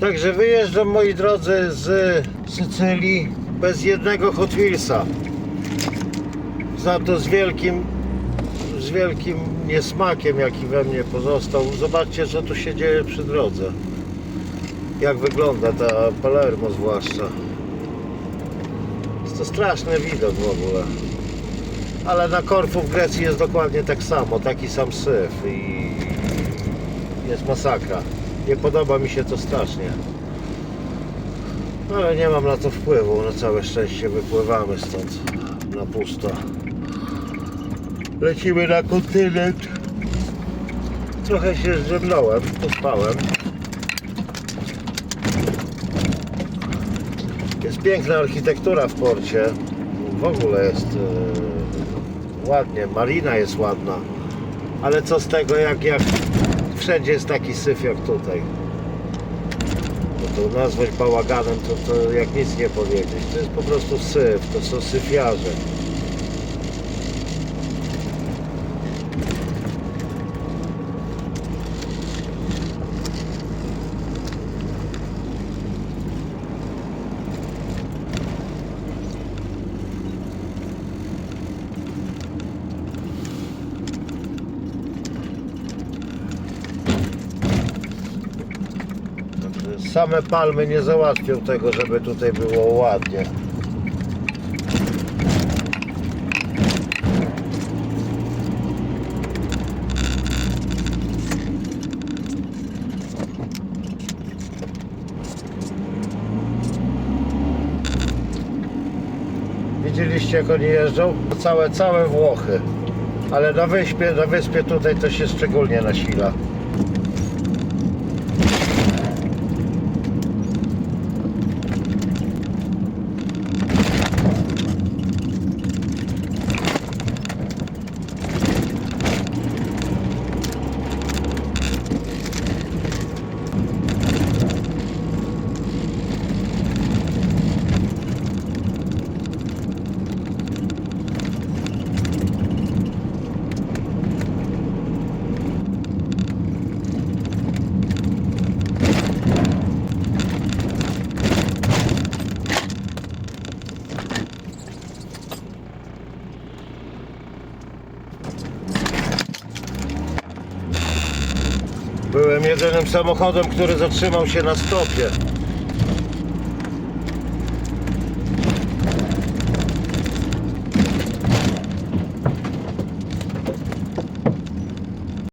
Także wyjeżdżam moi drodzy z Sycylii bez jednego Hot Wheelsa. Za to z wielkim z wielkim niesmakiem jaki we mnie pozostał. Zobaczcie co tu się dzieje przy drodze. Jak wygląda ta Palermo zwłaszcza. Jest to straszny widok w ogóle. Ale na Korfu w Grecji jest dokładnie tak samo, taki sam syf i jest masakra. Nie podoba mi się to strasznie. Ale nie mam na to wpływu, na całe szczęście wypływamy stąd na pusto. Lecimy na kontynent. Trochę się zdrzemnąłem, pospałem. Jest piękna architektura w porcie. W ogóle jest e, ładnie, marina jest ładna. Ale co z tego, jak, jak wszędzie jest taki syf jak tutaj. Bo to nazwać bałaganem, to, to jak nic nie powiedzieć. To jest po prostu syf, to są syfiarze. Same palmy nie załatwią tego, żeby tutaj było ładnie. Widzieliście jak oni jeżdżą? Całe, całe Włochy. Ale na wyspie, na wyspie tutaj to się szczególnie nasila. Byłem jedynym samochodem, który zatrzymał się na stopie.